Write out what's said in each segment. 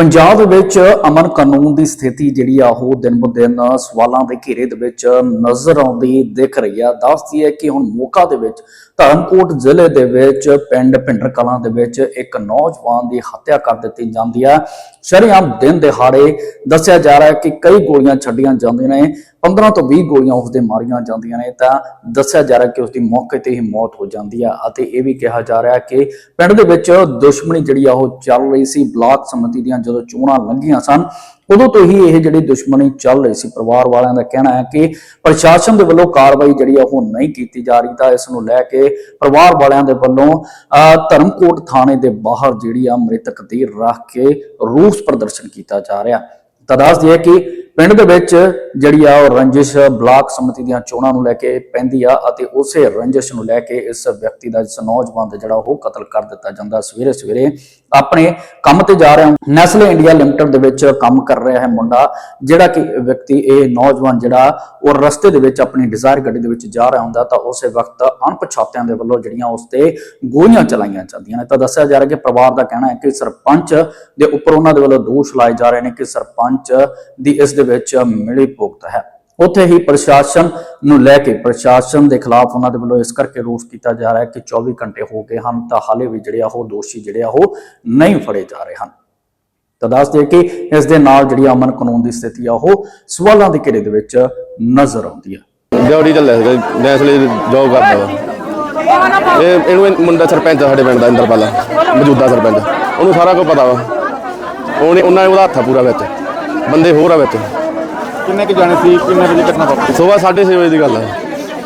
ਪੰਜਾਬ ਵਿੱਚ ਅਮਨ ਕਾਨੂੰਨ ਦੀ ਸਥਿਤੀ ਜਿਹੜੀ ਆ ਉਹ ਦਿਨ ਬ ਦਿਨ ਸਵਾਲਾਂ ਦੇ ਘੇਰੇ ਦੇ ਵਿੱਚ ਨਜ਼ਰ ਆਉਂਦੀ ਦਿਖ ਰਹੀ ਆ। ਦੱਸਦੀ ਹੈ ਕਿ ਹੁਣ ਮੋਕਾ ਦੇ ਵਿੱਚ ਧਰਮਕੋਟ ਜ਼ਿਲ੍ਹੇ ਦੇ ਵਿੱਚ ਪਿੰਡ ਭਿੰਡਰ ਕਲਾਂ ਦੇ ਵਿੱਚ ਇੱਕ ਨੌਜਵਾਨ ਦੀ ਹੱਤਿਆ ਕਰ ਦਿੱਤੀ ਜਾਂਦੀ ਆ। ਸ਼ਰੇਆਮ ਦਿਨ ਦਿਹਾੜੇ ਦੱਸਿਆ ਜਾ ਰਿਹਾ ਹੈ ਕਿ ਕਈ ਗੋਲੀਆਂ ਛੱਡੀਆਂ ਜਾਂਦੀਆਂ ਨੇ 15 ਤੋਂ 20 ਗੋਲੀਆਂ ਉਸਦੇ ਮਾਰੀਆਂ ਜਾਂਦੀਆਂ ਨੇ। ਤਾਂ ਦੱਸਿਆ ਜਾ ਰਿਹਾ ਕਿ ਉਸਦੀ ਮੌਕੇ ਤੇ ਹੀ ਮੌਤ ਹੋ ਜਾਂਦੀ ਆ ਅਤੇ ਇਹ ਵੀ ਕਿਹਾ ਜਾ ਰਿਹਾ ਕਿ ਪਿੰਡ ਦੇ ਵਿੱਚ ਦੁਸ਼ਮਣੀ ਜਿਹੜੀ ਆ ਉਹ ਚੱਲ ਰਹੀ ਸੀ। ਬਲਾਕ ਸਮਿਤੀ ਦੀਆਂ ਜਦੋਂ ਚੋਣਾਂ ਲੰਘੀਆਂ ਸਨ, ਉਦੋਂ ਤੋਂ ਹੀ ਇਹ ਜਿਹੜੀ ਦੁਸ਼ਮਣੀ ਚੱਲ ਰਹੀ ਸੀ, ਪਰਿਵਾਰ ਵਾਲਿਆਂ ਦਾ ਕਹਿਣਾ ਹੈ ਕਿ ਪ੍ਰਸ਼ਾਸਨ ਦੇ ਵੱਲੋਂ ਕਾਰਵਾਈ ਜਿਹੜੀ ਆ ਉਹ ਨਹੀਂ ਕੀਤੀ ਜਾ ਰਹੀ ਤਾਂ ਇਸ ਨੂੰ ਲੈ ਕੇ ਪਰਿਵਾਰ ਵਾਲਿਆਂ ਦੇ ਵੱਲੋਂ ਧਰਮਕੋਟ ਥਾਣੇ ਦੇ ਬਾਹਰ ਜਿਹੜੀ ਆ ਮ੍ਰਿਤਕ ਦੀ ਰੱਖ ਕੇ ਰੋਸ ਪ੍ਰਦਰਸ਼ਨ ਕੀਤਾ ਜਾ ਰਿਹਾ। ਤਾਂ ਦੱਸ ਦਈਏ ਕਿ ਪਿੰਡ ਦੇ ਵਿੱਚ ਜਿਹੜੀ ਆ ਉਹ ਰੰਜਿਸ਼ ਬਲਾਕ ਸਮਿਤੀ ਦੀਆਂ ਚੋਣਾਂ ਨੂੰ ਲੈ ਕੇ ਪੈਂਦੀ ਆ ਅਤੇ ਉਸੇ ਰੰਜਿਸ਼ ਨੂੰ ਲੈ ਕੇ ਇਸ ਵਿਅਕਤੀ ਦਾ ਇਸ ਨੌਜਵਾਨ ਦਾ ਜਿਹੜਾ ਉਹ ਕਤਲ ਕਰ ਦਿੱਤਾ ਜਾਂਦਾ ਸਵੇਰੇ ਸਵੇਰੇ ਆਪਣੇ ਕੰਮ ਤੇ ਜਾ ਰਿਹਾ ਨੈਸਲੇ ਇੰਡੀਆ ਲਿਮਟਿਡ ਦੇ ਵਿੱਚ ਕੰਮ ਕਰ ਰਿਹਾ ਹੈ ਮੁੰਡਾ, ਜਿਹੜਾ ਕਿ ਵਿਅਕਤੀ ਇਹ ਨੌਜਵਾਨ ਜਿਹੜਾ ਉਹ ਰਸਤੇ ਦੇ ਵਿੱਚ ਆਪਣੀ ਡਿਜ਼ਾਇਰ ਗੱਡੀ ਦੇ ਵਿੱਚ ਜਾ ਰਿਹਾ ਹੁੰਦਾ ਤਾਂ ਉਸੇ ਵਕਤ ਅਣਪਛਾਤਿਆਂ ਦੇ ਵੱਲੋਂ ਜਿਹੜੀਆਂ ਉਸ ਤੇ ਗੋਲੀਆਂ ਚਲਾਈਆਂ ਜਾਂਦੀਆਂ ਨੇ। ਤਾਂ ਦੱਸਿਆ ਜਾ ਰਿਹਾ ਕਿ ਪਰਿਵਾਰ ਦਾ ਕਹਿਣਾ ਹੈ ਕਿ ਸਰਪੰਚ ਦੇ ਉੱਪਰ ਉਹਨਾਂ ਦੇ ਵੱਲੋਂ ਦੋਸ਼ ਲਾਏ ਜਾ ਰਹੇ ਨੇ ਕਿ ਸਰਪੰਚ ਦੀ ਇਸ ਦੇ ਵਿੱਚ ਮਿਲੀ ਭੁਗਤ ਹੈ। ਉੱਥੇ ਹੀ ਪ੍ਰਸ਼ਾਸਨ ਨੂੰ ਲੈ ਕੇ ਪ੍ਰਸ਼ਾਸਨ ਦੇ ਖਿਲਾਫ ਉਹਨਾਂ ਦੇ ਵੱਲੋਂ ਇਸ ਕਰਕੇ ਰੋਸ ਕੀਤਾ ਜਾ ਰਿਹਾ ਹੈ ਕਿ 24 ਘੰਟੇ ਹੋ ਗਏ ਹਨ ਤਾਂ ਹਾਲੇ ਵੀ ਜਿਹੜੇ ਆ ਉਹ ਦੋਸ਼ੀ ਜਿਹੜੇ ਆ ਉਹ ਨਹੀਂ ਫੜੇ ਜਾ ਰਹੇ ਹਨ। ਤਾਂ ਦੱਸ ਦਈਏ ਕਿ ਇਸ ਦੇ ਨਾਲ ਜਿਹੜੀ ਅਮਨ ਕਾਨੂੰਨ ਦੀ ਸਥਿਤੀ ਆ, ਉਹ ਸਵਾਲਾਂ ਦੇ ਘੇਰੇ ਦੇ ਵਿੱਚ ਨਜ਼ਰ ਆਉਂਦੀ ਹੈ ਡਿਊਟੀ ਚੱਲਿਆ ਸੀਗਾ ਨੈਸਲੇ ਜੋਬ ਕਰਦਾ ਵਾ। ਇਹ ਇਹਨੂੰ ਮੁੰਡਾ ਸਰਪੰਚ ਆ, ਸਾਡੇ ਪਿੰਡ ਦਾ ਇੰਦਰਪਾਲਾ ਮੌਜੂਦਾ ਸਰਪੰਚ। ਉਹਨੂੰ ਸਾਰਾ ਕੁਝ ਪਤਾ ਵਾ। ਉਹਨੇ ਉਹਨਾਂ ਨੇ ਉਹਦਾ ਹੱਥ ਆ ਪੂਰਾ ਵਿੱਚ। ਬੰਦੇ ਹੋਰ ਆ ਵਿੱਚ। ਕਿੰਨੇ ਕੁ ਜਾਣੇ ਸੀ ਕਿੰਨੇ ਵਜੇ ਘਟਨਾ ਵਾਪਰੀ? ਸਵੇਰ 6:30 ਵਜੇ ਦੀ ਗੱਲ ਹੈ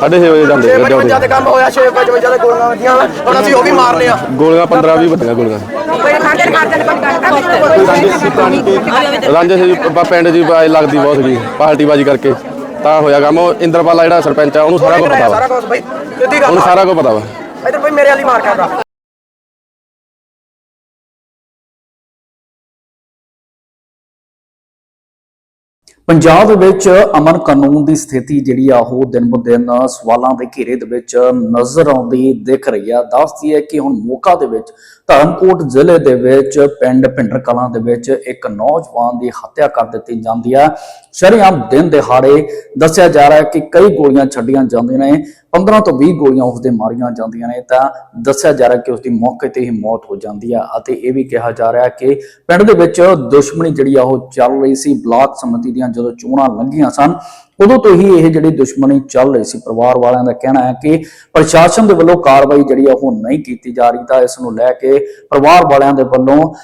6:30 ਵਜੇ ਜਾਂਦੇ ਜਦ ਕੰਮ ਹੋਇਆ 6 ਵਜੇ ਜਦ ਗੋਲੀਆਂ ਵੱਜੀਆਂ ਹੁਣ ਅਸੀਂ ਉਹ ਵੀ ਮਾਰ ਲਿਆ ਗੋਲੀਆਂ 15 20 ਵੱਜੀਆਂ ਗੋਲੀਆਂ। ਰਾਂਝੇ ਸੀ ਪ- ਪਿੰਡ ਜੀ ਬਾਈ ਲੱਗਦੀ ਬਹੁਤ ਸੀਗੀ ਪਾਰਟੀ ਬਾਜੀ ਕਰਕੇ। ਤਾਂ ਹੋਇਆ ਕੰਮ ਉਹ ਇੰਦਰਪਾਲਾ ਜਿਹੜਾ ਸਰਪੰਚ ਆ ਉਹਨੂੰ ਸਾਰਾ ਕੁਝ ਪਤਾ ਵਾ। ਸਾਰਾ ਕੁਝ ਬਈ ਸਿੱਧੀ ਗੱਲ ਉਹਨੂੰ ਸਾਰਾ ਕੁਝ ਪਤਾ ਵਾ। ਇਧਰ ਬਈ ਮੇਰੇ ਵਾਲੀ ਮਾਰ ਕਰਦਾ। ਪੰਜਾਬ ਦੇ ਵਿੱਚ ਅਮਨ ਕਾਨੂੰਨ ਦੀ ਸਥਿਤੀ ਜਿਹੜੀ ਆ ਉਹ ਦਿਨ ਬ ਦਿਨ ਸਵਾਲਾਂ ਦੇ ਘੇਰੇ ਦੇ ਵਿੱਚ ਨਜ਼ਰ ਆਉਂਦੀ ਦਿਖ ਰਹੀ ਆ। ਦੱਸਦੀ ਹੈ ਕਿ ਹੁਣ ਮੋਕਾ ਦੇ ਵਿੱਚ ਧਰਮਕੋਟ ਜ਼ਿਲ੍ਹੇ ਦੇ ਵਿੱਚ ਪਿੰਡ ਪਿੰਡਰ ਕਲਾਂ ਦੇ ਵਿੱਚ ਇੱਕ ਨੌਜਵਾਨ ਦੀ ਹੱਤਿਆ ਕਰ ਦਿੱਤੀ ਜਾਂਦੀ ਆ। ਸ਼ਰੇਆਮ ਦਿਨ ਦਿਹਾੜੇ ਦੱਸਿਆ ਜਾ ਰਿਹਾ ਹੈ ਕਿ ਕਈ ਗੋਲੀਆਂ ਛੱਡੀਆਂ ਜਾਂਦੀਆਂ ਨੇ 15 ਤੋਂ 20 ਗੋਲੀਆਂ ਉਸਦੇ ਮਾਰੀਆਂ ਜਾਂਦੀਆਂ ਨੇ। ਤਾਂ ਦੱਸਿਆ ਜਾ ਰਿਹਾ ਕਿ ਉਸਦੀ ਮੌਕੇ ਤੇ ਹੀ ਮੌਤ ਹੋ ਜਾਂਦੀ ਆ ਅਤੇ ਇਹ ਵੀ ਕਿਹਾ ਜਾ ਰਿਹਾ ਕਿ ਪਿੰਡ ਦੇ ਵਿੱਚ ਦੁਸ਼ਮਣੀ ਜਿਹੜੀ ਆ ਉਹ ਚੱਲ ਰਹੀ ਸੀ। ਬਲਾਕ ਸਮਿਤੀ ਦੀਆਂ ਜਦੋਂ ਚੋਣਾਂ ਲੰਘੀਆਂ ਸਨ, ਉਦੋਂ ਤੋਂ ਹੀ ਇਹ ਜਿਹੜੀ ਦੁਸ਼ਮਣੀ ਚੱਲ ਰਹੀ ਸੀ, ਪਰਿਵਾਰ ਵਾਲਿਆਂ ਦਾ ਕਹਿਣਾ ਹੈ ਕਿ ਪ੍ਰਸ਼ਾਸਨ ਦੇ ਵੱਲੋਂ ਕਾਰਵਾਈ ਜਿਹੜੀ ਆ, ਉਹ ਨਹੀਂ ਕੀਤੀ ਜਾ ਰਹੀ। ਤਾਂ ਇਸ ਨੂੰ ਲੈ ਕੇ ਪਰਿਵਾਰ ਵਾਲਿਆਂ ਦੇ ਵੱਲੋਂ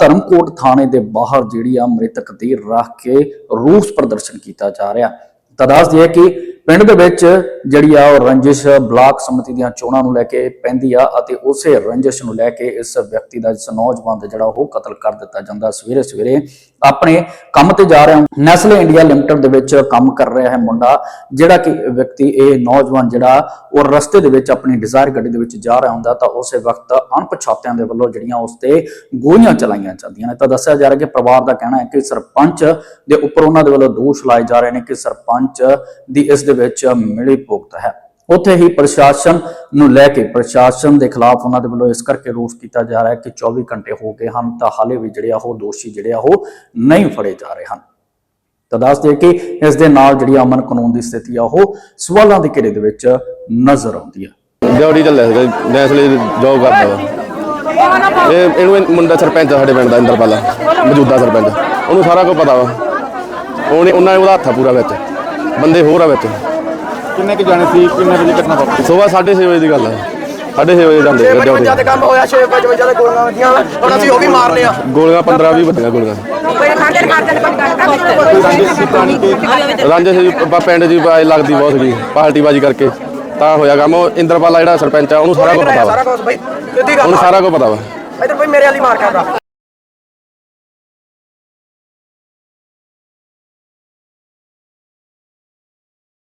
ਧਰਮਕੋਟ ਥਾਣੇ ਦੇ ਬਾਹਰ ਜਿਹੜੀ ਆ, ਮ੍ਰਿਤਕ ਦੀ ਰੱਖ ਕੇ ਰੋਸ ਪ੍ਰਦਰਸ਼ਨ ਕੀਤਾ ਜਾ ਰਿਹਾ। ਤਾਂ ਦੱਸ ਦਈਏ ਕਿ ਪਿੰਡ ਦੇ ਵਿੱਚ ਜਿਹੜੀ ਆ, ਉਹ ਰੰਜਿਸ਼ ਬਲਾਕ ਸਮਿਤੀ ਦੀਆਂ ਚੋਣਾਂ ਨੂੰ ਲੈ ਕੇ ਪੈਂਦੀ ਆ ਅਤੇ ਉਸੇ ਰੰਜਿਸ਼ ਨੂੰ ਲੈ ਕੇ ਇਸ ਵਿਅਕਤੀ ਦਾ, ਇਸ ਨੌਜਵਾਨ ਦਾ ਜਿਹੜਾ, ਉਹ ਕਤਲ ਕਰ ਦਿੱਤਾ ਜਾਂਦਾ। ਸਵੇਰੇ ਸਵੇਰੇ ਆਪਣੇ ਕੰਮ ਤੇ ਜਾ ਰਿਹਾ ਨੈਸਲੇ ਇੰਡੀਆ ਲਿਮਟਿਡ ਦੇ ਵਿੱਚ ਕੰਮ ਕਰ ਰਿਹਾ ਹੈ ਮੁੰਡਾ, ਜਿਹੜਾ ਕਿ ਵਿਅਕਤੀ ਇਹ ਨੌਜਵਾਨ ਜਿਹੜਾ ਉਹ ਰਸਤੇ ਦੇ ਵਿੱਚ ਆਪਣੀ ਡਿਜ਼ਾਇਰ ਗੱਡੀ ਦੇ ਵਿੱਚ ਜਾ ਰਿਹਾ ਹੁੰਦਾ ਤਾਂ ਉਸੇ ਵਕਤ ਅਣਪਛਾਤਿਆਂ ਦੇ ਵੱਲੋਂ ਜਿਹੜੀਆਂ ਉਸ ਤੇ ਗੋਲੀਆਂ ਚਲਾਈਆਂ ਜਾਂਦੀਆਂ ਨੇ। ਤਾਂ ਦੱਸਿਆ ਜਾ ਰਿਹਾ ਕਿ ਪਰਿਵਾਰ ਦਾ ਕਹਿਣਾ ਹੈ ਕਿ ਸਰਪੰਚ ਦੇ ਉੱਪਰ ਉਹਨਾਂ ਦੇ ਵੱਲੋਂ ਦੋਸ਼ ਲਾਏ ਜਾ ਰਹੇ ਨੇ ਕਿ ਸਰਪੰਚ ਦੀ ਇਸ ਦੇ ਵਿੱਚ ਮਿਲੀ ਭੁਗਤ ਹੈ। ਉੱਥੇ ਹੀ ਪ੍ਰਸ਼ਾਸਨ ਨੂੰ ਲੈ ਕੇ ਪ੍ਰਸ਼ਾਸਨ ਦੇ ਖਿਲਾਫ ਉਹਨਾਂ ਦੇ ਵੱਲੋਂ ਇਸ ਕਰਕੇ ਰੋਸ ਕੀਤਾ ਜਾ ਰਿਹਾ ਹੈ ਕਿ 24 ਘੰਟੇ ਹੋ ਗਏ ਹਨ ਤਾਂ ਹਾਲੇ ਵੀ ਜਿਹੜੇ ਆ ਉਹ ਦੋਸ਼ੀ ਜਿਹੜੇ ਆ ਉਹ ਨਹੀਂ ਫੜੇ ਜਾ ਰਹੇ ਹਨ। ਤਾਂ ਦੱਸ ਦਈਏ ਕਿ ਇਸ ਦੇ ਨਾਲ ਜਿਹੜੀ ਅਮਨ ਕਾਨੂੰਨ ਦੀ ਸਥਿਤੀ ਆ, ਉਹ ਸਵਾਲਾਂ ਦੇ ਘੇਰੇ ਦੇ ਵਿੱਚ ਨਜ਼ਰ ਆਉਂਦੀ ਹੈ ਡਿਊਟੀ ਚੱਲਿਆ ਸੀਗਾ ਨੈਸਲੇ ਜੋਬ ਕਰਦਾ ਵਾ। ਇਹ ਇਹਨੂੰ ਮੁੰਡਾ ਸਰਪੰਚ ਸਾਡੇ ਪਿੰਡ ਦਾ, ਇੰਦਰਪਾਲਾ, ਮੌਜੂਦਾ ਸਰਪੰਚ। ਉਹਨੂੰ ਸਾਰਾ ਕੁਝ ਪਤਾ ਵਾ। ਉਹਨੇ ਉਹਨਾਂ ਨੇ ਉਹਦਾ ਹੱਥ ਆ ਪੂਰਾ ਵਿੱਚ। ਬੰਦੇ ਹੋਰ ਆ ਵਿੱਚ। ਕਿੰਨੇ ਕੁ ਜਾਣੇ ਸੀ? ਕਿੰਨੇ ਵਜੇ ਘਟਨਾ ਵਾਪਰੀ? ਸਵੇਰ 6:30 ਵਜੇ ਦੀ ਗੱਲ ਹੈ 6:30 ਵਜੇ ਜਾਂਦੇ ਜਦ ਕੰਮ ਹੋਇਆ 6 ਵਜੇ ਜਦ ਗੋਲੀਆਂ ਵੱਜੀਆਂ ਹੁਣ ਅਸੀਂ ਉਹ ਵੀ ਮਾਰ ਲਿਆ। ਗੋਲੀਆਂ 15 20 ਵੱਜੀਆਂ ਗੋਲੀਆਂ। ਰਾਂਝੇ ਸੀ ਪ- ਪਿੰਡ ਜੀ ਬਾਈ ਲੱਗਦੀ ਬਹੁਤ ਸੀਗੀ ਪਾਰਟੀ ਬਾਜੀ ਕਰਕੇ। ਤਾਂ ਹੋਇਆ ਕੰਮ ਉਹ ਇੰਦਰਪਾਲਾ ਜਿਹੜਾ ਸਰਪੰਚ ਆ ਉਹਨੂੰ ਸਾਰਾ ਕੁਝ ਪਤਾ ਵਾ। ਸਾਰਾ ਕੁਝ ਬਈ ਸਿੱਧੀ ਗੱਲ ਉਹਨੂੰ ਸਾਰਾ ਕੁਝ ਪਤਾ ਵਾ। ਇਧਰ ਬਈ ਮੇਰੇ ਵਾਲੀ ਮਾਰ ਕਰਦਾ।